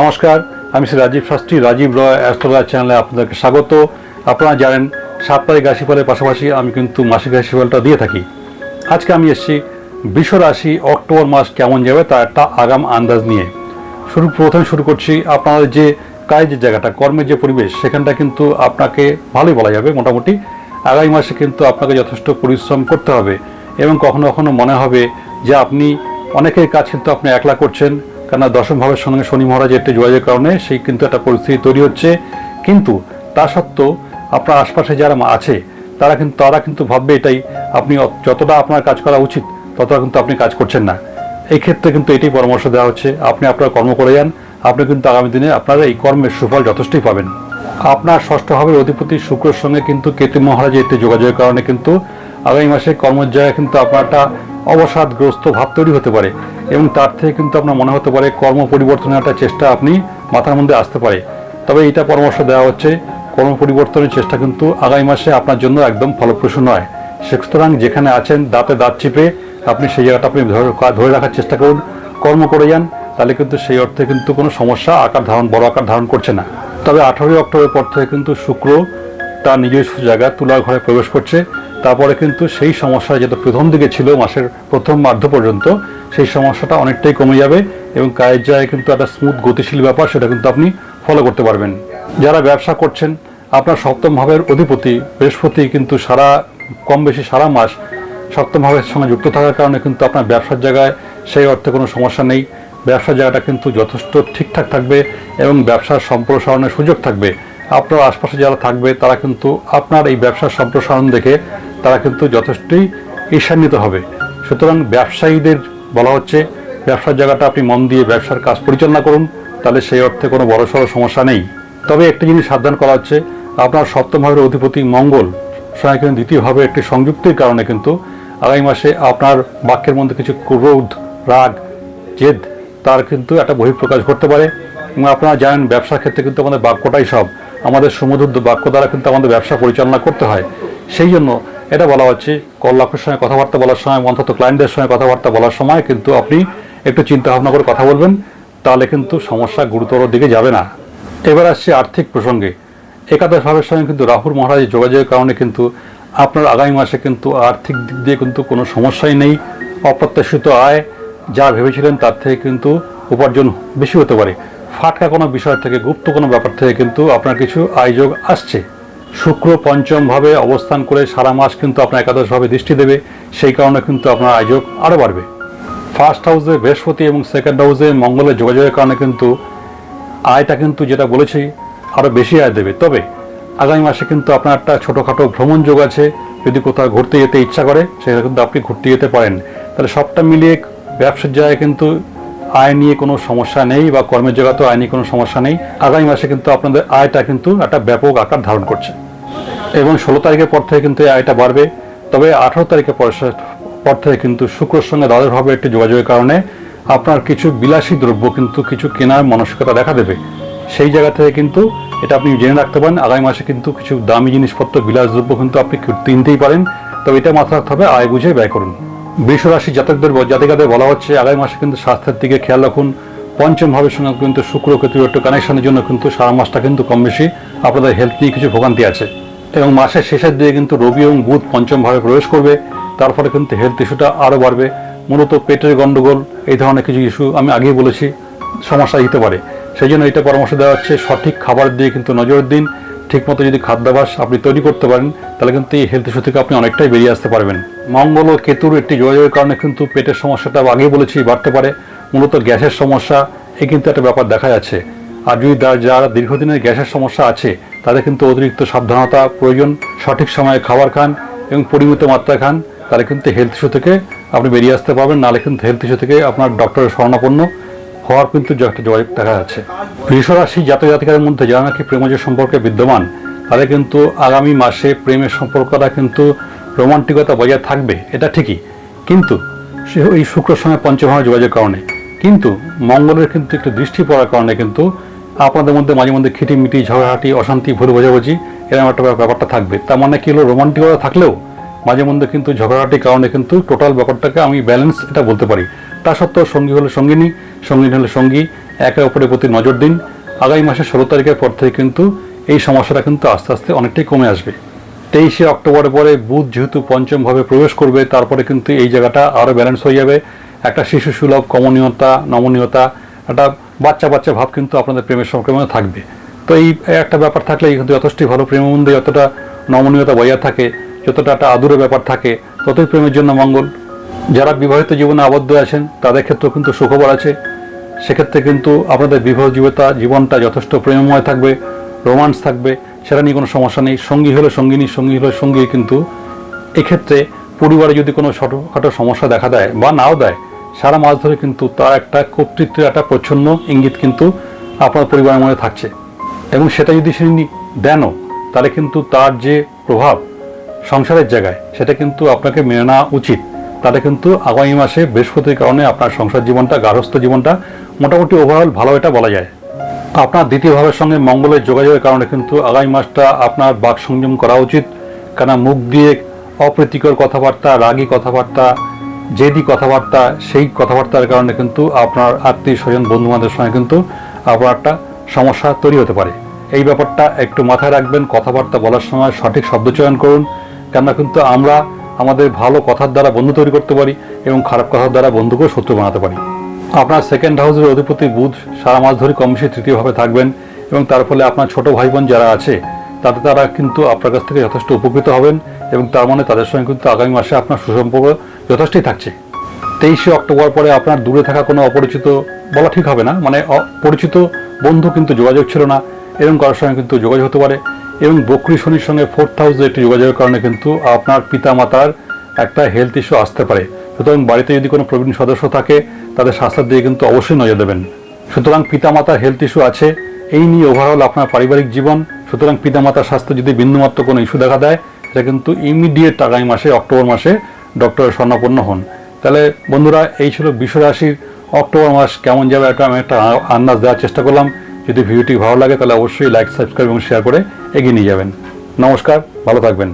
নমস্কার, আমি শ্রী রাজীব শাস্ত্রী, রাজীব রয় অ্যাস্ট্রোলজার চ্যানেলে আপনাদেরকে স্বাগত। আপনারা জানেন, সাপ্তাহিক রাশিফলের পাশাপাশি আমি কিন্তু মাসিক রাশিফলটা দিয়ে থাকি। আজকে আমি এসেছি বৃষ রাশি অক্টোবর মাস কেমন যাবে তার একটা আগাম আন্দাজ নিয়ে। শুরু, প্রথমে শুরু করছি আপনাদের যে কাজের জায়গাটা, কর্মের যে পরিবেশ, সেখানটা কিন্তু আপনাকে ভালোই বলা যাবে মোটামুটি। আগামী মাসে কিন্তু আপনাকে যথেষ্ট পরিশ্রম করতে হবে এবং কখনো কখনো মনে হবে যে আপনি অনেকের কাজ কিন্তু আপনি একলা করছেন। কেননা দশম ভাবের সঙ্গে শনি মহারাজের একটি যোগাযোগের কারণে সেই কিন্তু একটা পরিস্থিতি তৈরি হচ্ছে। কিন্তু তা সত্ত্বেও আপনার আশপাশে যারা আছে, তারা কিন্তু তারা কিন্তু ভাববে এটাই, আপনি যতটা আপনার কাজ করা উচিত, ততটা কিন্তু আপনি কাজ করছেন না। এই ক্ষেত্রে কিন্তু এটাই পরামর্শ দেওয়া হচ্ছে, আপনি আপনার কর্ম করে যান, আপনি কিন্তু আগামী দিনে আপনারা এই কর্মের সুফল যথেষ্টই পাবেন। আপনার ষষ্ঠ ভাবের অধিপতি শুক্রের সঙ্গে কিন্তু কেতু মহারাজের একটি যোগাযোগের কারণে কিন্তু আগামী মাসে কর্মের জায়গায় কিন্তু আপনার অবসাদগ্রস্ত ভাব তৈরি হতে পারে এবং তার থেকে কিন্তু আপনার মনে হতে পারে কর্ম পরিবর্তনের একটা চেষ্টা আপনি মাথার মধ্যে আসতে পারে। তবে এটা পরামর্শ দেওয়া হচ্ছে, কর্ম পরিবর্তনের চেষ্টা কিন্তু আগামী মাসে আপনার জন্য একদম ফলপ্রসূ নয়। সুতরাং যেখানে আছেন, দাঁতে দাঁত চিপে আপনি সেই জায়গাটা আপনি ধরে- রাখার চেষ্টা করুন। কর্ম করে যান, তাহলে কিন্তু সেই অর্থে কিন্তু কোনো সমস্যা, আকার ধারণ, বড় আকার ধারণ করছে না। তবে আঠারোই অক্টোবরের পর থেকে কিন্তু শুক্র তার নিজস্ব জায়গা তুলার ঘরে প্রবেশ করছে। তারপরে কিন্তু সেই সমস্যা যেটা প্রথম দিকে ছিল, মাসের প্রথম মার্ধ পর্যন্ত, সেই সমস্যাটা অনেকটাই কমে যাবে এবং কাজের জায়গায় কিন্তু একটা স্মুথ গতিশীল ব্যাপার সেটা কিন্তু আপনি ফলো করতে পারবেন। যারা ব্যবসা করছেন, আপনার সপ্তম ভাবের অধিপতি, বৃহস্পতি কিন্তু সারা, কম বেশি সারা মাস সপ্তম ভাবের সঙ্গে যুক্ত থাকার কারণে কিন্তু আপনার ব্যবসার জায়গায় সেই অর্থে কোনো সমস্যা নেই। ব্যবসার জায়গাটা কিন্তু যথেষ্ট ঠিকঠাক থাকবে এবং ব্যবসার সম্প্রসারণের সুযোগ থাকবে। আপনার আশপাশে যারা থাকবে, তারা কিন্তু আপনার এই ব্যবসার সম্প্রসারণ দেখে তারা কিন্তু যথেষ্টই ঈর্ষান্বিত হবে। সুতরাং ব্যবসায়ীদের বলা হচ্ছে, ব্যবসার জায়গাটা আপনি মন দিয়ে ব্যবসার কাজ পরিচালনা করুন, তাহলে সেই অর্থে কোনো বড়সড় সমস্যা নেই। তবে একটি জিনিস সাবধান করা হচ্ছে, আপনার সপ্তম ভাবের অধিপতি মঙ্গল সঙ্গে কিন্তু দ্বিতীয়ভাবে একটি সংযুক্তির কারণে কিন্তু আগামী মাসে আপনার বাক্যের মধ্যে কিছু ক্রোধ, রাগ, জেদ, তার কিন্তু একটা বহিঃপ্রকাশ ঘটতে পারে। এবং আপনারা জানেন, ব্যবসার ক্ষেত্রে কিন্তু আমাদের বাক্যটাই সব। আমাদের সমুদ্র বাক্য দ্বারা কিন্তু আমাদের ব্যবসা পরিচালনা করতে হয়। সেই জন্য এটা বলা হচ্ছে, কল কল্লাক্ষের সঙ্গে কথাবার্তা বলার সময় অন্তত ক্লায়েন্টদের সঙ্গে কথাবার্তা বলার সময় কিন্তু আপনি একটু চিন্তা ভাবনা করে কথা বলবেন, তাহলে কিন্তু সমস্যা গুরুতর দিকে যাবে না। এবার আসছে আর্থিক প্রসঙ্গে। একাদশ ভাবের সঙ্গে কিন্তু রাহুল মহারাজের যোগাযোগের কারণে কিন্তু আপনার আগামী মাসে কিন্তু আর্থিক দিক দিয়ে কিন্তু কোনো সমস্যাই নেই। অপ্রত্যাশিত আয়, যা ভেবেছিলেন তার থেকে কিন্তু উপার্জন বেশি হতে পারে। ফাটকা কোনো বিষয় থেকে, গুপ্ত কোনো ব্যাপার থেকে কিন্তু আপনার কিছু আয়োযোগ আসছে। শুক্র পঞ্চমভাবে অবস্থান করে সারা মাস কিন্তু আপনার একাদশভাবে দৃষ্টি দেবে, সেই কারণে কিন্তু আপনার আয়োজক আরও বাড়বে। ফার্স্ট হাউসে বৃহস্পতি এবং সেকেন্ড হাউসে মঙ্গলের যোগাযোগের কারণে কিন্তু আয়টা কিন্তু যেটা বলেছি, আরও বেশি আয় দেবে। তবে আগামী মাসে কিন্তু আপনার একটা ছোটোখাটো ভ্রমণ যোগ আছে, যদি কোথাও ঘুরতে যেতে ইচ্ছা করে, সেটা কিন্তু আপনি ঘুরতে যেতে পারেন। তাহলে সবটা মিলিয়ে ব্যবসার জায়গায় কিন্তু আয় নিয়ে কোনো সমস্যা নেই বা কর্মের জগতেও আয় নিয়ে কোনো সমস্যা নেই, আগামী মাসে কিন্তু আপনাদের আয়টা কিন্তু একটা ব্যাপক আকার ধারণ করছে। এবং ষোলো তারিখের পর থেকে কিন্তু আয়টা বাড়বে। তবে আঠারো তারিখের পর থেকে কিন্তু শুক্রের সঙ্গে দ্বাদশভাবে একটি যোগাযোগের কারণে আপনার কিছু বিলাসী দ্রব্য কিন্তু কিছু কেনার মানসিকতা দেখা দেবে। সেই জায়গা থেকে কিন্তু এটা আপনি জেনে রাখতে পারেন, আগামী মাসে কিন্তু কিছু দামি জিনিসপত্র, বিলাস দ্রব্য কিন্তু আপনি কিনতেই পারেন। তবে এটা মাথায় রাখতে হবে, আয় বুঝে ব্যয় করুন। বৃষ রাশি জাতকদের জাতিকাদের বলা হচ্ছে, আগামী মাসে কিন্তু স্বাস্থ্যের দিকে খেয়াল রাখুন। পঞ্চম ভাবের সঙ্গে কিন্তু শুক্র কেতুর একটু কানেকশনের জন্য কিন্তু সারা মাসটা কিন্তু কম বেশি আপনাদের হেলথ নিয়ে কিছু ভোগান্তি আছে। এবং মাসের শেষের দিকে কিন্তু রবি এবং বুধ পঞ্চম ভাবে প্রবেশ করবে। তারপরে কিন্তু হেলথ ইস্যুটা আরও বাড়বে। মূলত পেটের গণ্ডগোল এই ধরনের কিছু ইস্যু আমি আগেই বলেছি, সমস্যা দিতে পারে। সেই জন্য এটা পরামর্শ দেওয়া হচ্ছে, সঠিক খাবারের দিকে কিন্তু নজর দিন। ঠিকমতো যদি খাদ্যাভ্যাস আপনি তৈরি করতে পারেন, তাহলে কিন্তু এই হেলথ ইস্যু থেকে আপনি অনেকটাই বেরিয়ে আসতে পারবেন। মঙ্গল ও কেতুর একটি যোগাযোগের কারণে কিন্তু পেটের সমস্যাটা আগেই বলেছি, বাড়তে পারে। মূলত গ্যাসের সমস্যা, এই কিন্তু একটা ব্যাপার দেখা যাচ্ছে। আর যদি যার- দীর্ঘদিনের গ্যাসের সমস্যা আছে, তাদের কিন্তু অতিরিক্ত সাবধানতা প্রয়োজন, সঠিক সময়ে খাবার খান এবং পরিমিত মাত্রায় খান, তাহলে কিন্তু হেলথ ইস্যু থেকে আপনি বেরিয়ে আসতে পারবেন। নাহলে কিন্তু হেলথ ইস্যু থেকে আপনার ডক্টরের শরণাপন্ন হওয়ার কিন্তু একটা যোগাযোগ দেখা যাচ্ছে। বৃষরাশি জাতক জাতিকাদের মধ্যে যারা নাকি প্রেমজ সম্পর্কে বিদ্যমান, তাদের কিন্তু আগামী মাসে প্রেমের সম্পর্কটা কিন্তু রোমান্টিকতা বজায় থাকবে, এটা ঠিকই। কিন্তু সে ওই শুক্রের সঙ্গে পঞ্চমভাবে যোগাযোগের কারণে। কিন্তু মঙ্গলের কিন্তু একটু দৃষ্টি পড়ার কারণে কিন্তু আপনাদের মধ্যে মাঝে মধ্যে খিটিমিটি ঝগড়াহাটি অশান্তি, ভুল বোঝাবুঝি, এরকম একটা ব্যাপারটা থাকবে। তার মানে কি হলো? রোমান্টিকতা থাকলেও মাঝে মধ্যে কিন্তু ঝগড়াহাটির কারণে কিন্তু টোটাল ব্যাপারটাকে আমি ব্যালেন্স এটা বলতে পারি। তা সত্ত্বেও সঙ্গী হলে সঙ্গিনী সঙ্গী হলে সঙ্গী, একে অপরের প্রতি নজর দিন। আগামী মাসের ষোলো তারিখের পর থেকে কিন্তু এই সমস্যাটা কিন্তু আস্তে আস্তে অনেকটাই কমে আসবে। তেইশে অক্টোবরের পরে বুধ যেহেতু পঞ্চমভাবে প্রবেশ করবে, তারপরে কিন্তু এই জায়গাটা আরও ব্যালেন্স হয়ে যাবে। একটা শিশু সুলভ, কমনীয়তা, নমনীয়তা, একটা বাচ্চা বাচ্চা ভাব কিন্তু আপনাদের প্রেমের সংক্রমণে থাকবে। তো এই একটা ব্যাপার থাকলে কিন্তু যথেষ্টই ভালো প্রেমবন্ধে যতটা নমনীয়তা বজায় থাকে, যতটা একটা আদুরে ব্যাপার থাকে, ততই প্রেমের জন্য মঙ্গল। যারা বিবাহিত জীবনে আবদ্ধ আছেন, তাদের ক্ষেত্রেও কিন্তু সুখবর আছে। সেক্ষেত্রে কিন্তু আপনাদের বিবাহ জীবতা, জীবনটা যথেষ্ট প্রেমময় থাকবে, রোমান্স থাকবে, সেটা নিয়ে কোনো সমস্যা নেই। সঙ্গী হলে সঙ্গিনী, সঙ্গী হলে সঙ্গী কিন্তু এক্ষেত্রে পরিবারে যদি কোনো ছোটোখাটো সমস্যা দেখা দেয় বা নাও দেয়, সারা মাস ধরে কিন্তু তার একটা কর্তৃত্বের একটা প্রচ্ছন্ন ইঙ্গিত কিন্তু আপনার পরিবারের মধ্যে থাকছে। এবং সেটা যদি সে দেনও, তাহলে কিন্তু তার যে প্রভাব সংসারের জায়গায়, সেটা কিন্তু আপনাকে মেনে নেওয়া উচিত। তাহলে কিন্তু আগামী মাসে বৃহস্পতির কারণে আপনার সংসার জীবনটা, গার্হস্থ্য জীবনটা মোটামুটি ওভারঅল ভালো এটা বলা যায়। আপনার দ্বিতীয় ভাবের সঙ্গে মঙ্গলের যোগাযোগের কারণে কিন্তু আগামী মাসটা আপনার বাক সংযম করা উচিত। কেন মুখ দিয়ে অপ্রীতিকর কথাবার্তা, রাগী কথাবার্তা, জেদি কথাবার্তা, সেই কথাবার্তার কারণে কিন্তু আপনার আত্মীয় স্বজন বন্ধু বান্ধবের সঙ্গে কিন্তু আপনার একটা সমস্যা তৈরি হতে পারে। এই ব্যাপারটা একটু মাথায় রাখবেন, কথাবার্তা বলার সময় সঠিক শব্দ চয়ন করুন। কেননা কিন্তু আমরা আমাদের ভালো কথার দ্বারা বন্ধু তৈরি করতে পারি এবং খারাপ কথার দ্বারা বন্ধুকেও শত্রু বানাতে পারি। আপনার সেকেন্ড হাউসের অধিপতি বুধ সারা মাস ধরে কম বেশি তৃতীয়ভাবে থাকবেন এবং তার ফলে আপনার ছোট ভাই বোন যারা আছে, তাতে তারা কিন্তু আপনার কাছ থেকে যথেষ্ট উপকৃত হবেন এবং তার মানে তাদের সঙ্গে কিন্তু আগামী মাসে আপনার সুসম্পর্ক যথেষ্টই থাকছে। তেইশে অক্টোবর পরে আপনার দূরে থাকা কোনো অপরিচিত বলা ঠিক হবে না মানে পরিচিত বন্ধু কিন্তু যোগাযোগ ছিল না। এরকম কারোর সঙ্গে কিন্তু যোগাযোগ হতে পারে এবং বকরি শনির সঙ্গে ফোর্থ হাউসে একটি যোগাযোগের কারণে কিন্তু আপনার পিতা মাতার একটা হেলথ ইস্যু আসতে পারে। সুতরাং বাড়িতে যদি কোনো প্রবীণ সদস্য থাকে, তাদের স্বাস্থ্যের দিকে কিন্তু অবশ্যই নজর দেবেন। সুতরাং পিতামাতার হেলথ ইস্যু আছে, এই নিয়ে ওভারঅল আপনার পারিবারিক জীবন, সুতরাং পিতামাতার স্বাস্থ্য যদি বিন্দুমাত্র কোনো ইস্যু দেখা দেয়, সেটা কিন্তু ইমিডিয়েট আগামী মাসে, অক্টোবর মাসে ডক্টরের স্বর্ণাপন্ন হন। তাহলে বন্ধুরা, এই ছিল বিশ্ব রাশির অক্টোবর মাস কেমন যাবে, একটা আমি একটা আন্দাজ দেওয়ার চেষ্টা করলাম। যদি ভিডিওটি ভালো লাগে তাহলে অবশ্যই লাইক সাবস্ক্রাইব এবং শেয়ার করে এগিয়ে নিয়ে যাবেন। নমস্কার, ভালো থাকবেন।